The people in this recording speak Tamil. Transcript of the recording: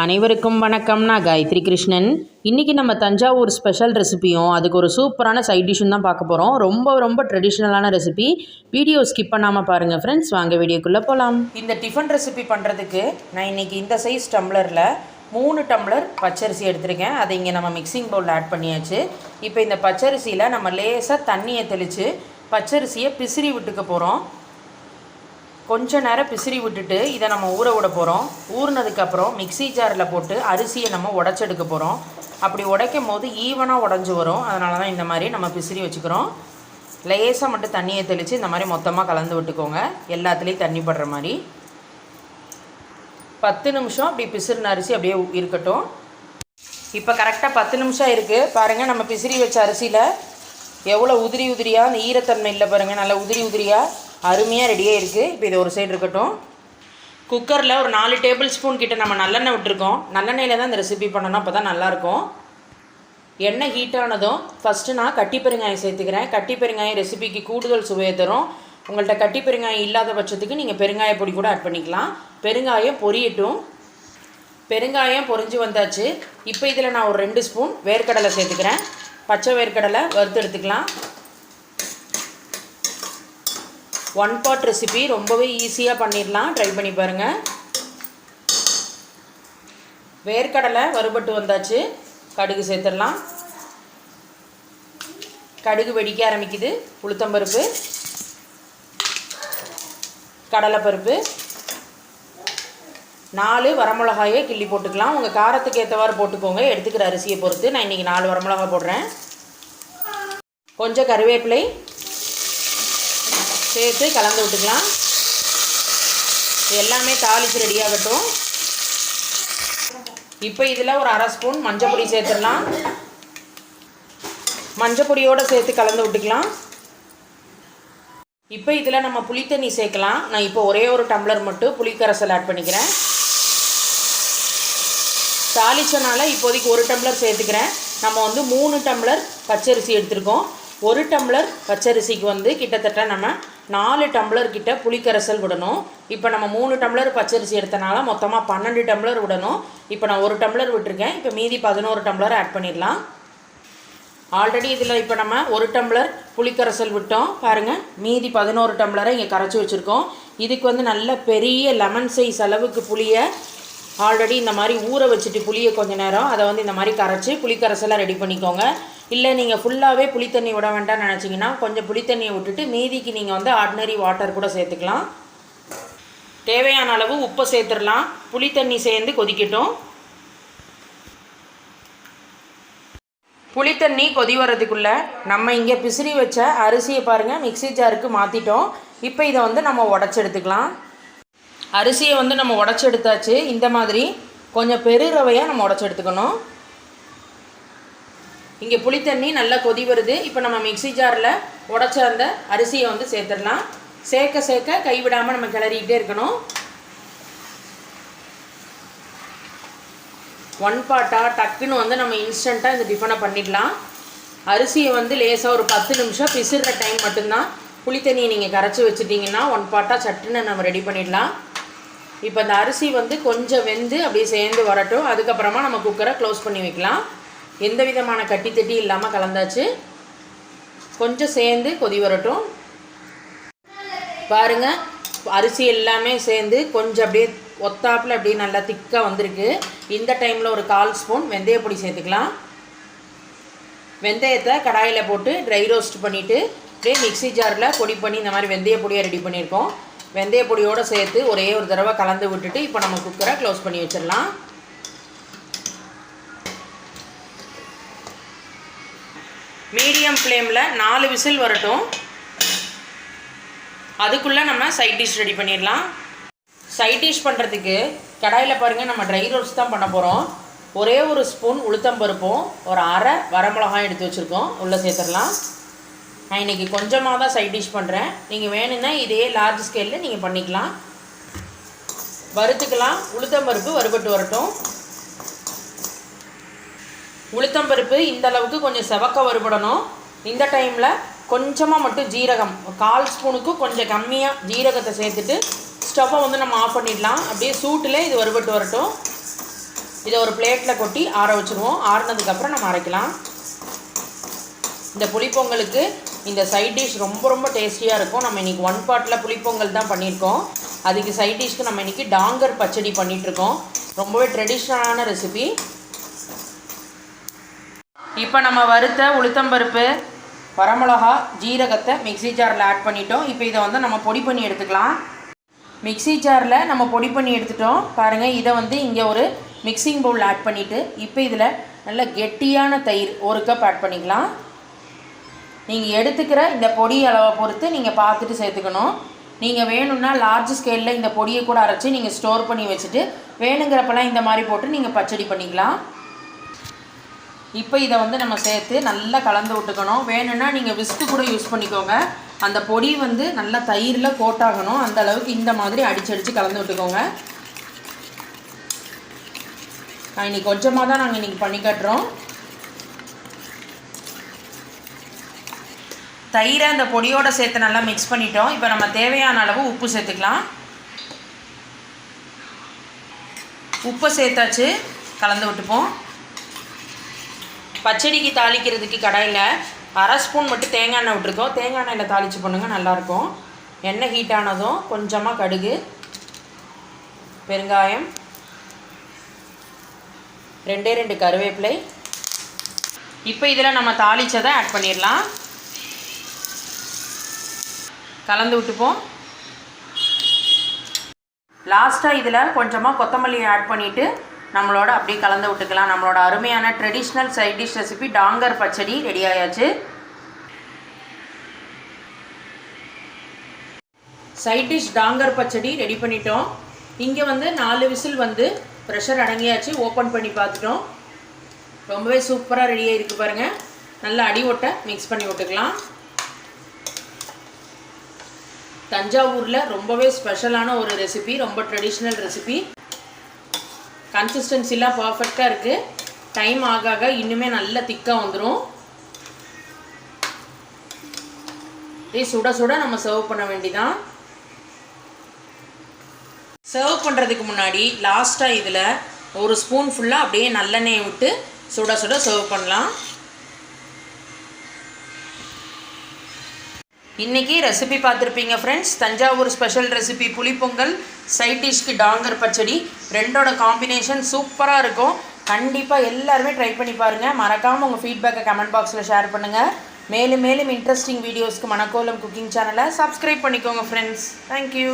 அனைவருக்கும் வணக்கம். நான் காயத்ரி கிருஷ்ணன். இன்றைக்கி நம்ம தஞ்சாவூர் ஸ்பெஷல் ரெசிபியும் அதுக்கு ஒரு சூப்பரான சைட் டிஷ்ஷும் தான் பார்க்க போகிறோம் ரொம்ப ரொம்ப ட்ரெடிஷ்னலான ரெசிபி வீடியோ ஸ்கிப் பண்ணாமல் பாருங்கள் ஃப்ரெண்ட்ஸ் வாங்க வீடியோக்குள்ளே போகலாம் இந்த டிஃபன் ரெசிபி பண்ணுறதுக்கு நான் இன்றைக்கி இந்த சைஸ் டம்ளரில் மூணு டம்ளர் பச்சரிசி எடுத்திருக்கேன். அதை இங்கே நம்ம மிக்சிங் பவுலில் ஆட் பண்ணியாச்சு. இப்போ இந்த பச்சரிசியில் நம்ம லேசாக தண்ணியை தெளித்து பச்சரிசியை பிசிறி விட்டுக்க போகிறோம் கொஞ்ச நேரம் பிசிறி விட்டுட்டு இதை நம்ம ஊற விட போகிறோம் ஊறினதுக்கப்புறம் மிக்ஸி ஜாரில் போட்டு அரிசியை நம்ம உடச்செடுக்க போகிறோம் அப்படி உடைக்கும் போது ஈவனாக உடஞ்சி வரும். அதனால தான் இந்த மாதிரி நம்ம பிசிறி வச்சுக்கிறோம். லேசாக மட்டும் தண்ணியை தெளித்து இந்த மாதிரி மொத்தமாக கலந்து விட்டுக்கோங்க. எல்லாத்துலேயும் தண்ணி படுற மாதிரி. பத்து நிமிஷம் அப்படி பிசிறின அரிசி அப்படியே இருக்கட்டும். இப்போ கரெக்டாக பத்து நிமிஷம் இருக்குது பாருங்கள் நம்ம பிசிறி வச்ச அரிசியில் எவ்வளோ உதிரி உதிரியாக அந்த ஈரத்தன்மை இல்லை பாருங்கள் நல்லா உதிரி உதிரியாக அருமையாக ரெடியாக இருக்குது இப்போ இது ஒரு சைடு இருக்கட்டும். குக்கரில் ஒரு நாலு டேபிள் ஸ்பூன் கிட்ட நம்ம நல்லெண்ணெய் விட்டுருக்கோம். நல்லெண்ணெயில் தான் இந்த ரெசிபி பண்ணணும். அப்போ தான் நல்லாயிருக்கும். எண்ணெய் ஹீட் ஆனதும் ஃபஸ்ட்டு நான் கட்டி பெருங்காயம் சேர்த்துக்கிறேன். கட்டி பெருங்காயம் ரெசிபிக்கு கூடுதல் சுவையை தரும். உங்கள்கிட்ட கட்டி பெருங்காயம் இல்லாத பட்சத்துக்கு நீங்கள் பெருங்காய பொடி கூட ஆட் பண்ணிக்கலாம். பெருங்காயம் பொரியட்டும். பெருங்காயம் பொரிஞ்சு வந்தாச்சு. இப்போ இதில் நான் ஒரு ரெண்டு ஸ்பூன் வேர்க்கடலை சேர்த்துக்கிறேன். பச்சை வேர்க்கடலை வறுத்து எடுத்துக்கலாம். ஒன் பாட் ரெசிபி ரொம்பவே ஈஸியாக பண்ணிடலாம் ட்ரை பண்ணி பாருங்கள் வேர்க்கடலை வறுபட்டு வந்தாச்சு. கடுகு சேர்த்துடலாம் கடுகு வெடிக்க ஆரம்பிக்குது. உளுத்தம்பருப்பு. கடலைப்பருப்பு. நாலு வரமிளகாயை கிள்ளி போட்டுக்கலாம். உங்கள் காரத்துக்கு ஏற்றவாறு போட்டுக்கோங்க. எடுத்துக்கிற அரிசியை பொறுத்து நான் இன்றைக்கி நாலு வரமிளகா போடுறேன். கொஞ்சம் கருவேப்பிலை. சேர்த்து கலந்து விட்டுக்கலாம். எல்லாமே தாளித்து ரெடியாகட்டும் இப்போ இதில் ஒரு அரை ஸ்பூன் மஞ்சள் பொடி சேர்த்துடலாம். மஞ்சள் பொடியோடு சேர்த்து கலந்து விட்டுக்கலாம். இப்போ இதில் நம்ம புளித்தண்ணி சேர்க்கலாம். நான் இப்போ ஒரே ஒரு டம்ளர் மட்டும் புளிக்கரசல் ஆட் பண்ணிக்கிறேன். தாளிச்சனால இப்போதைக்கு ஒரு டம்ளர் சேர்த்துக்கிறேன். நம்ம வந்து மூணு டம்ளர் பச்சரிசி எடுத்திருக்கோம். ஒரு டம்ளர் பச்சரிசிக்கு வந்து கிட்டத்தட்ட நம்ம நாலு டம்ளர் கிட்ட புளிக்கரைசல் விடணும். இப்போ நம்ம மூணு டம்ளர் பச்சரிசி எடுத்தனால மொத்தமாக பன்னெண்டு டம்ளர் விடணும். இப்போ நான் ஒரு டம்ளர் விட்டுருக்கேன். இப்போ மீதி பதினோரு டம்ளர் ஆட் பண்ணிடலாம். ஆல்ரெடி இதில் இப்போ நம்ம ஒரு டம்ளர் புளிக்கரைசல் விட்டோம். பாருங்கள் மீதி பதினோரு டம்ளரை இங்கே கரைச்சி வச்சுருக்கோம். இதுக்கு வந்து நல்ல பெரிய லெமன் சைஸ் அளவுக்கு புளியை ஆல்ரெடி இந்த மாதிரி ஊற வச்சுட்டு புளியை கொஞ்ச நேரம் அதை வந்து இந்த மாதிரி கரைச்சி புளிக்கரைசெல்லாம் ரெடி பண்ணிக்கோங்க. இல்லை நீங்கள் ஃபுல்லாகவே புளித்தண்ணி விட வேண்டாம்னு நினச்சிங்கன்னா கொஞ்சம் புளித்தண்ணியை விட்டுட்டு மீதிக்கு நீங்கள் வந்து ஆர்டினரி வாட்டர் கூட சேர்த்துக்கலாம். தேவையான அளவு உப்பை சேர்த்துடலாம். புளித்தண்ணி சேர்ந்து கொதிக்கட்டும். புளித்தண்ணி கொதி வர்றதுக்குள்ளே நம்ம இங்கே பிசிறி வச்ச அரிசியை பாருங்கள் மிக்ஸி ஜாருக்கு மாற்றிட்டோம் இப்போ இதை வந்து நம்ம உடச்சி எடுத்துக்கலாம். அரிசியை வந்து நம்ம உடச்சி எடுத்தாச்சு இந்த மாதிரி கொஞ்சம் பெரு ரவையாக நம்ம உடச்சி எடுத்துக்கணும் இங்கே புளித்தண்ணி நல்லா கொதி வருது. இப்போ நம்ம மிக்ஸி ஜாரில் உடச்ச அந்த அரிசியை வந்து சேர்த்துடலாம். சேர்க்க சேர்க்க கைவிடாமல் நம்ம கிளறிக்கிட்டே இருக்கணும். ஒன் பாட்டாக டக்குன்னு வந்து நம்ம இன்ஸ்டண்ட்டாக இந்த டிஃபனை பண்ணிடலாம். அரிசியை வந்து லேசாக ஒரு பத்து நிமிஷம் பிசுற டைம் மட்டும்தான் புளித்தண்ணியை நீங்கள் கரைச்சி வச்சுட்டிங்கன்னா ஒன் பாட்டாக சட்டுன்னு நம்ம ரெடி பண்ணிடலாம். இப்போ இந்த அரிசி வந்து கொஞ்சம் வெந்து அப்படியே சேர்ந்து வரட்டும். அதுக்கப்புறமா நம்ம குக்கரை க்ளோஸ் பண்ணி வைக்கலாம். எந்த விதமான கட்டி தட்டி இல்லாமல் கலந்தாச்சு. கொஞ்சம் சேர்ந்து கொதி வரட்டும். பாருங்கள் அரிசி எல்லாமே சேர்ந்து கொஞ்சம் அப்படியே ஒத்தாப்பில் அப்படியே நல்லா திக்காக வந்திருக்கு. இந்த டைமில் ஒரு கால் ஸ்பூன் வெந்தய பொடி சேர்த்துக்கலாம். வெந்தயத்தை கடாயில் போட்டு ட்ரை ரோஸ்ட் பண்ணிவிட்டு அப்படியே மிக்ஸி ஜாரில் பொடி பண்ணி இந்த மாதிரி வெந்தய பொடியை ரெடி பண்ணியிருக்கோம். வெந்தய பொடியோடு சேர்த்து ஒரே ஒரு தடவை கலந்து விட்டுட்டு இப்போ நம்ம குக்கரை க்ளோஸ் பண்ணி வச்சிடலாம். மீடியம் ஃப்ளேமில் நாலு விசில் வரட்டும். அதுக்குள்ளே நம்ம சைட் டிஷ் ரெடி பண்ணிடலாம். சைட் டிஷ் பண்ணுறதுக்கு கடாயில் பாருங்கள் நம்ம ட்ரை ரோஸ்ட் தான் பண்ண போகிறோம் ஒரே ஒரு ஸ்பூன் உளுத்தம்பருப்பும் ஒரு அரை வரமிளகாய் எடுத்து வச்சுருக்கோம். உள்ளே சேர்த்துடலாம். நான் இன்றைக்கி கொஞ்சமாக தான் சைட் டிஷ் பண்ணுறேன் நீங்கள் வேணும்னா இதே லார்ஜ் ஸ்கேலில் நீங்கள் பண்ணிக்கலாம். வறுத்துக்கலாம். உளுத்தம்பருப்பு வறுபட்டு வரட்டும். உளுத்தம்பருப்பு இந்த அளவுக்கு கொஞ்சம் செவக்க வறுபடணும். இந்த டைமில் கொஞ்சமாக மட்டும் ஜீரகம் கால் ஸ்பூனுக்கு கொஞ்சம் கம்மியாக ஜீரகத்தை சேர்த்துட்டு ஸ்டவ்வை வந்து நம்ம ஆஃப் பண்ணிடலாம். அப்படியே சூட்டில் இது வறுபட்டு வரட்டும். இதை ஒரு பிளேட்டில் கொட்டி ஆற வச்சுருவோம். ஆறுனதுக்கப்புறம் நம்ம அரைக்கலாம். இந்த புளிப்பொங்கலுக்கு இந்த சைட் டிஷ் ரொம்ப ரொம்ப டேஸ்டியாக இருக்கும். நம்ம இன்றைக்கி ஒன் பாட்டில் புளிப்பொங்கல் தான் பண்ணியிருக்கோம். அதுக்கு சைட் டிஷ்க்கு நம்ம இன்றைக்கி டாங்கர் பச்சடி பண்ணிகிட்ருக்கோம் ரொம்பவே ட்ரெடிஷ்னலான ரெசிபி இப்போ நம்ம வறுத்த உளுத்தம்பருப்பு வரமிளகா ஜீரகத்தை மிக்ஸி ஜாரில் ஆட் பண்ணிட்டோம். இப்போ இதை வந்து நம்ம பொடி பண்ணி எடுத்துக்கலாம். மிக்ஸி ஜாரில் நம்ம பொடி பண்ணி எடுத்துட்டோம். பாருங்கள் இதை வந்து இங்கே ஒரு மிக்சிங் பவுல் ஆட் பண்ணிவிட்டு இப்போ இதில் நல்ல கெட்டியான தயிர் ஒரு கப் ஆட் பண்ணிக்கலாம். நீங்கள் எடுத்துக்கிற இந்த பொடி அளவை பொறுத்து நீங்கள் பார்த்துட்டு சேர்த்துக்கணும். நீங்கள் வேணும்னா லார்ஜ் ஸ்கேலில் இந்த பொடியை கூட அரைச்சி நீங்கள் ஸ்டோர் பண்ணி வச்சுட்டு வேணுங்கிறப்பெல்லாம் இந்த மாதிரி போட்டு நீங்கள் பச்சடி பண்ணிக்கலாம். இப்போ இதை வந்து நம்ம சேர்த்து நல்லா கலந்து விட்டுக்கணும். வேணும்னா நீங்கள் விஸ்கு கூட யூஸ் பண்ணிக்கோங்க. அந்த பொடி வந்து நல்லா தயிரில் கோட்டாகணும். அந்த அளவுக்கு இந்த மாதிரி அடிச்சு அடித்து கலந்து விட்டுக்கோங்க. நான் இன்றைக்கி கொஞ்சமாக தான் நாங்கள் இன்றைக்கி பண்ணி காட்டுறோம். தயிரை அந்த பொடியோட சேர்த்து நல்லா மிக்ஸ் பண்ணிட்டோம். இப்போ நம்ம தேவையான அளவு உப்பு சேர்த்துக்கலாம். உப்பை சேர்த்தாச்சு. கலந்து விட்டுப்போம். பச்சடிக்கு தாளிக்கிறதுக்கு கடாயில் அரை ஸ்பூன் மட்டும் தேங்காய் எண்ணெய் விட்டுருக்கோம். தேங்காய் எண்ணெயில் தாளித்து பண்ணுங்கள் நல்லாயிருக்கும் எண்ணெய் ஹீட் ஆனதும் கொஞ்சமாக கடுகு பெருங்காயம் ரெண்டே ரெண்டு கருவேப்பிலை. இப்போ இதில் நம்ம தாளித்ததை ஆட் பண்ணிடலாம். கலந்து விட்டுப்போம் லாஸ்ட்டாக இதில் கொஞ்சமாக கொத்தமல்லி ஆட் பண்ணிவிட்டு நம்மளோட அப்படியே கலந்து விட்டுக்கலாம். நம்மளோட அருமையான ட்ரெடிஷ்னல் சைட் டிஷ் ரெசிபி டாங்கர் பச்சடி ரெடி ஆயாச்சு. சைட் டிஷ் டாங்கர் பச்சடி ரெடி பண்ணிட்டோம். இங்கே வந்து நாலு விசில் வந்து ப்ரெஷர் அடங்கியாச்சு. ஓப்பன் பண்ணி பார்த்துட்டோம். ரொம்பவே சூப்பராக ரெடியாக இருக்குது பாருங்கள் நல்லா அடி ஒட்டை மிக்ஸ் பண்ணி விட்டுக்கலாம். தஞ்சாவூரில் ரொம்பவே ஸ்பெஷலான ஒரு ரெசிபி ரொம்ப ட்ரெடிஷ்னல் ரெசிபி கன்சிஸ்டன்சிலாம் பர்ஃபெக்டாக இருக்குது டைம் ஆக ஆக இன்னுமே நல்ல திக்காக வந்துடும் இதே சுட சுட நம்ம சர்வ் பண்ண வேண்டிதான். சர்வ் பண்ணுறதுக்கு முன்னாடி லாஸ்ட்டாக இதில் ஒரு ஸ்பூன் ஃபுல்லாக அப்படியே நல்லெண்ணெயை விட்டு சுட சுட சர்வ் பண்ணலாம். இன்றைக்கி ரெசிபி பார்த்துருப்பீங்க ஃப்ரெண்ட்ஸ் தஞ்சாவூர் ஸ்பெஷல் ரெசிபி புளிப்பொங்கல் சைட் டிஷ்க்கு டாங்கர் பச்சடி. ரெண்டோட காம்பினேஷன் சூப்பராக இருக்கும். கண்டிப்பாக எல்லாருமே ட்ரை பண்ணி பாருங்கள் மறக்காமல் உங்கள் ஃபீட்பேக்கை கமெண்ட் பாக்ஸில் ஷேர் பண்ணுங்கள் மேலும் மேலும் இன்ட்ரெஸ்டிங் வீடியோஸ்க்கு மணக்கோலம் குக்கிங் சேனலை சப்ஸ்கிரைப் பண்ணிக்கோங்க ஃப்ரெண்ட்ஸ் தேங்க்யூ